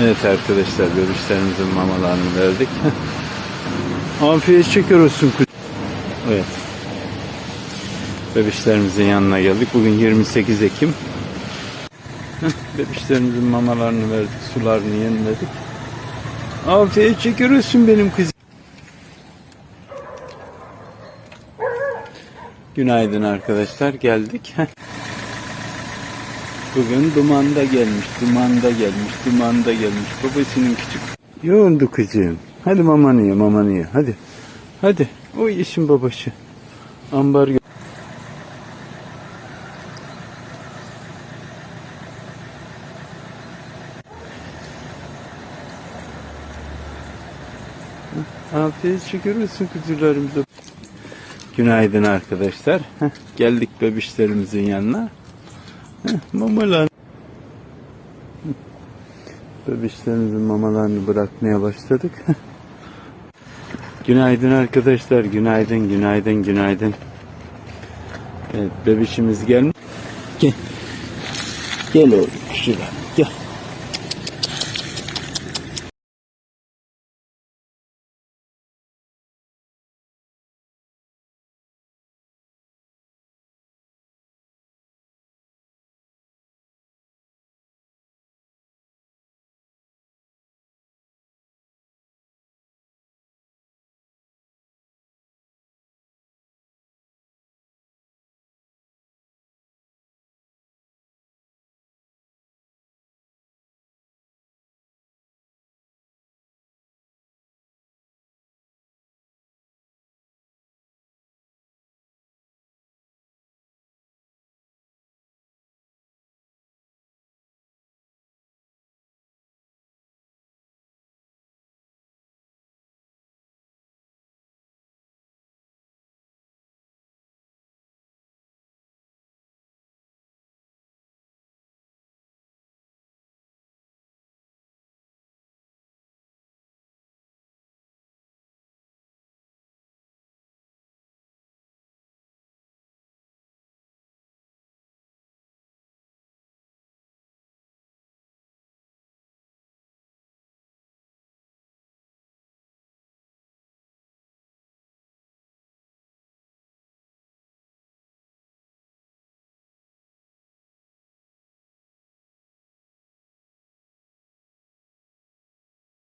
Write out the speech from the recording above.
Evet arkadaşlar bebişlerimizin mamalarını verdik. Afiyet olsun. kuz- Evet. Bebişlerimizin yanına geldik. Bugün 28 Ekim. Bebişlerimizin mamalarını verdik. Sularını yeniledik. Afiyet şeker olsun benim kızım. Günaydın arkadaşlar. Geldik. Bugün dumanda gelmiş, dumanda gelmiş, dumanda gelmiş. Babasının küçük. Yoğundu kızım. Hadi mamanı ye, mamanı ye. Hadi. Hadi. O işin babası. Ambar Afiyet şeker olsun kuzularımıza. Günaydın arkadaşlar. Heh, geldik bebişlerimizin yanına. Mamalar. Bebişlerimizin mamalarını bırakmaya başladık. günaydın arkadaşlar. Günaydın, günaydın, günaydın. Evet, bebişimiz gelmiş. Gel. Gel oğlum şuraya.